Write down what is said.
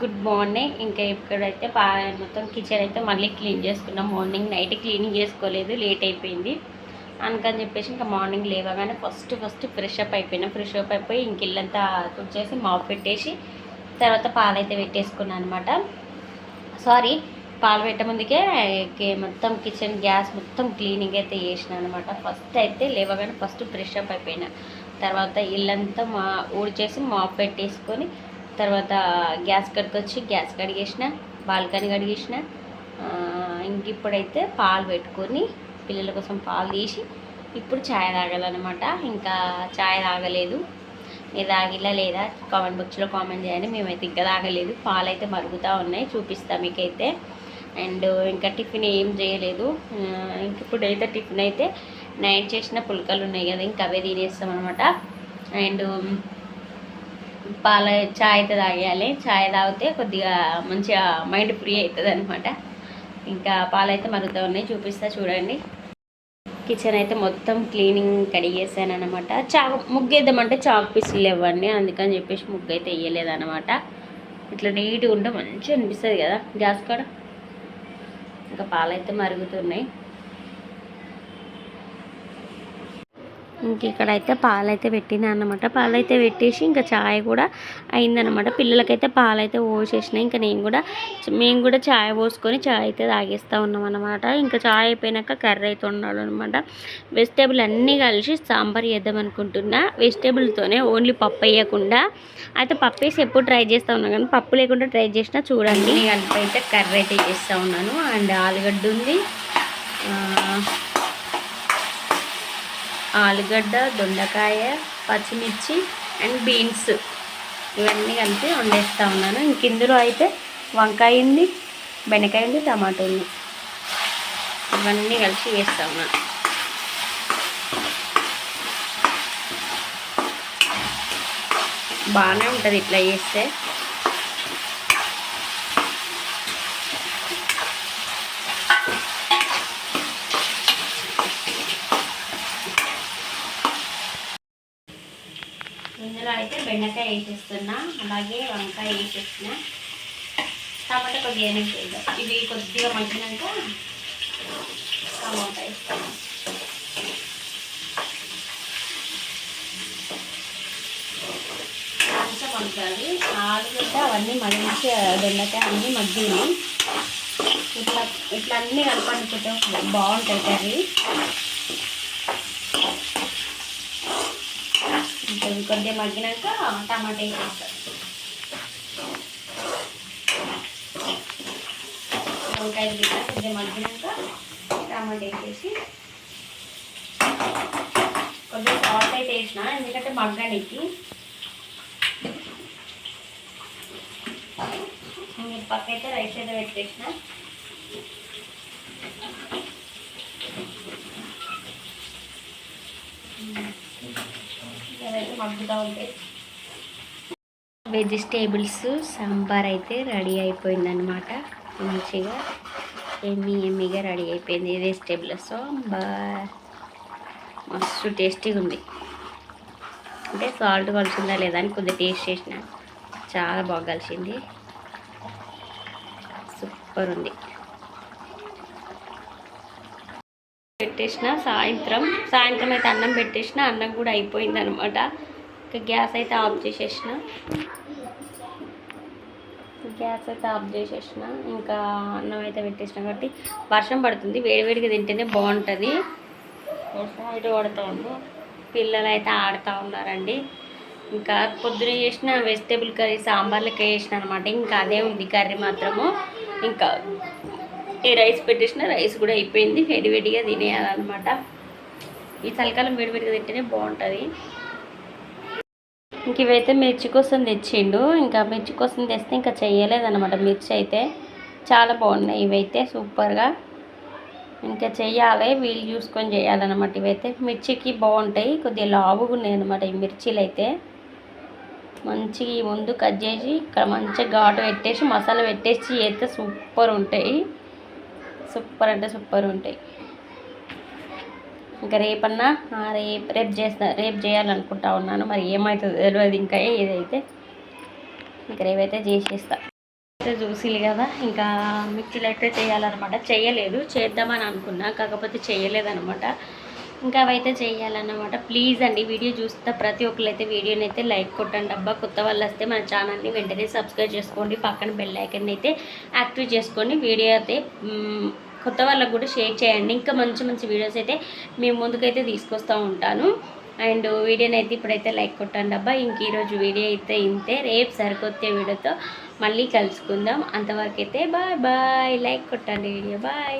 Good morning. ఇంకా ఇక్కడైతే పా మొత్తం కిచెన్ అయితే మళ్ళీ క్లీన్ చేసుకున్నాం. మార్నింగ్ నైట్ క్లీనింగ్ చేసుకోలేదు లేట్ అయిపోయింది. అందుకని చెప్పేసి ఇంకా మార్నింగ్ లేవగానే ఫస్ట్ ఫస్ట్ ఫ్రెష్ అప్ అయిపోయినా. ఫ్రెష్ అప్ అయిపోయి ఇంక ఇల్లంతా తుడిచేసి మాపు పెట్టేసి తర్వాత పాలైతే పెట్టేసుకున్నాను అనమాట సారీ పాలు పెట్టే ముందుకే మొత్తం కిచెన్ గ్యాస్ మొత్తం క్లీనింగ్ అయితే చేసిన అనమాట ఫస్ట్ అయితే లేవగానే ఫస్ట్ ఫ్రెష్ అప్ అయిపోయినా. తర్వాత ఇల్లంతా మా ఊడిచేసి మాప్ పెట్టేసుకొని తర్వాత గ్యాస్ కడుకొచ్చి గ్యాస్ కడిగేసిన బాల్కనీ కడిగేసిన. ఇంక ఇప్పుడైతే పాలు పెట్టుకొని పిల్లల కోసం పాలు తీసి ఇప్పుడు ఛాయ్ తాగాలన్నమాట. ఇంకా ఛాయ్ తాగలేదు. మీరు తాగిలా లేదా? కామెంట్ బాక్స్లో కామెంట్ చేయండి. మేమైతే ఇంకా తాగలేదు. పాలు అయితే మరుగుతూ ఉన్నాయి. చూపిస్తా మీకైతే. అండ్ ఇంకా టిఫిన్ ఏం చేయలేదు. ఇంక ఇప్పుడు అయితే టిఫిన్ అయితే నైట్ చేసిన పుల్కలు ఉన్నాయి కదా ఇంకా అవే తినేస్తాం అనమాట అండ్ పాల చాయ్ అయితే తాగేయాలి. చాయ్ తాగితే కొద్దిగా మంచిగా మైండ్ ఫ్రీ అవుతుంది అనమాట ఇంకా పాలైతే మరుగుతూ ఉన్నాయి. చూపిస్తా చూడండి. కిచెన్ అయితే మొత్తం క్లీనింగ్ కడిగేసాను అనమాట చా ముగ్గేద్దామంటే చాక్ పీసులు ఇవ్వండి అందుకని చెప్పేసి ముగ్గు అయితే వేయలేదన్నమాట ఇట్లా నీట్గా ఉంటే మంచిగా అనిపిస్తుంది కదా గ్యాస్ కూడా. ఇంకా పాలైతే మరుగుతున్నాయి. ఇంక ఇక్కడైతే పాలైతే పెట్టినా అనమాట పాలైతే పెట్టేసి ఇంకా చాయ్ కూడా అయిందనమాట పిల్లలకైతే పాలైతే పోసేసినాయి ఇంకా నేను కూడా మేము కూడా చాయ్ పోసుకొని చాయ్ అయితే తాగేస్తూ ఉన్నాం అనమాట ఇంకా చాయ్ అయిపోయినాక కర్రీ అయితే ఉండాలన్నమాట వెజిటేబుల్ అన్నీ కలిసి సాంబార్ చేద్దాం అనుకుంటున్నా. వెజిటేబుల్తోనే ఓన్లీ పప్పు వేయకుండా. అయితే పప్పు వేసి ఎప్పుడు ట్రై చేస్తూ ఉన్నాను కానీ పప్పు లేకుండా ట్రై చేసినా చూడండి. కలిపి అయితే కర్రీ అయితే చేస్తూ ఉన్నాను. అండ్ ఆలుగడ్డ ఉంది. ఆలుగడ్డ దొండకాయ పచ్చిమిర్చి అండ్ బీన్స్. ఇవన్నీ కలిపి వండేస్తూ ఉన్నాను. ఇంక ఇందులో అయితే వంకాయ ఉంది బెండకాయ ఉంది టమాటో ఉంది. ఇవన్నీ కలిసి వేస్తూ ఉన్నాను బాగానే ఉంటుంది ఇట్లా చేస్తే. ఇందులో అయితే బెండకాయ వేసేస్తున్నా అలాగే వంకాయ వేసేస్తున్నా. టమాటా కొద్దిగా వేద్దాం ఇవి కొద్దిగా మగ్గినాక టమాటా వేస్తాను. మంచిగా మగ్గాలి ఆలుగడ్డ అవన్నీ మంచిగా బెండకాయ అన్నీ మగ్గినాయి. ఇట్లా ఇట్లా అన్నీ కలపనుకుంటే బాగుంటాయి కర్రీ. ఇంకా కొద్దిగా మగ్గినాక టమాటా వేసేస్తాను వంకాయలు గిట్ల కొద్దిగా మగ్గినాక టమాటా వేసేసి కొద్దిగా సాల్ట్ అయితే వేసిన ఎందుకంటే మగ్గనికి. పక్క అయితే రైస్ అయితే పెట్టేసిన మగ్గుతూ ఉంటాయి వెజిటేబుల్స్ సాంబార్ అయితే రెడీ అయిపోయిందనమాట మంచిగా ఎమ్మి ఎమ్మిగా రెడీ అయిపోయింది. వెజిటేబుల్ సాంబార్. మస్తు టేస్టీగా ఉంది. అంటే సాల్ట్ కలిసిందా లేదా అని కొద్దిగా టేస్ట్ చేసిన. చాలా బాగా కలిసింది. సూపర్ ఉంది. పెట్టేసిన సాయంత్రం సాయంత్రం అయితే అన్నం పెట్టేసిన అన్నం కూడా అయిపోయింది అనమాట ఇంకా గ్యాస్ అయితే ఆఫ్ చేసేసిన. గ్యాస్ అయితే ఆఫ్ చేసేసిన. ఇంకా అన్నం అయితే పెట్టేసిన కాబట్టి వర్షం పడుతుంది. వేడివేడిగా తింటేనే బాగుంటుంది. వర్షం అయితే పడుతూ ఉంది. పిల్లలు అయితే ఆడుతూ ఉన్నారండి. ఇంకా పొద్దున చేసిన వెజిటేబుల్ కర్రీ సాంబార్లకే వేసిన అనమాట. ఇంకా అదే ఉంది కర్రీ మాత్రము. ఇంకా ఈ రైస్ పెట్టేసిన రైస్ కూడా అయిపోయింది. వేడివేడిగా తినేయాలన్నమాట. ఈ చలికాలం వేడివేడిగా తింటేనే బాగుంటుంది. ఇంక ఇవైతే మిర్చి కోసం తెచ్చిండు. ఇంకా మిర్చి కోసం తెస్తే ఇంకా చెయ్యలేదన్నమాట మిర్చి అయితే చాలా బాగున్నాయి ఇవైతే సూపర్గా. ఇంకా చెయ్యాలి వీళ్ళు చూసుకొని చేయాలన్నమాట ఇవైతే. మిర్చికి బాగుంటాయి కొద్దిగా లావుగా ఉన్నాయి అనమాట ఈ మిర్చీలు అయితే. మంచిగా ఈ ముందు కట్ చేసి ఇక్కడ మంచిగా ఘాటు పెట్టేసి మసాలా పెట్టేసి చేస్తే సూపర్ ఉంటాయి. సూపర్ అంటే సూపర్ ఉంటాయి. ఇంకా రేపన్నా రేపు రేపు చేస్తా రేపు చేయాలనుకుంటా ఉన్నాను. మరి ఏమవుతుందో తెలియదు ఇంకా ఏదైతే ఇంకా రేపైతే చేసేస్తా. అయితే చూసిలు కదా. ఇంకా మిక్సీలు అయితే చేయాలన్నమాట. చేయలేదు. చేద్దామని అనుకున్నా. కాకపోతే చేయలేదన్నమాట. ఇంకా అవైతే చేయాలన్నమాట. ప్లీజ్ అండి వీడియో చూస్తే ప్రతి ఒక్కరు అయితే వీడియోని అయితే లైక్ కొట్టండి అబ్బా. కొత్త వాళ్ళు వస్తే మన ఛానల్ని వెంటనే సబ్స్క్రైబ్ చేసుకోండి. పక్కన బెల్ ఐకన్ అయితే యాక్టివ్ చేసుకోండి. వీడియో అయితే కొత్త వాళ్ళకు కూడా షేర్ చేయండి. ఇంకా మంచి మంచి వీడియోస్ అయితే మేము ముందుకైతే తీసుకొస్తూ ఉంటాను. అండ్ వీడియోని అయితే ఇప్పుడైతే లైక్ కొట్టండి అబ్బా. ఇంక ఈరోజు వీడియో అయితే ఇంతే. రేపు సరికొత్తే వీడియోతో మళ్ళీ కలుసుకుందాం. అంతవరకు అయితే బాయ్ బాయ్ లైక్ కొట్టండి వీడియో. బాయ్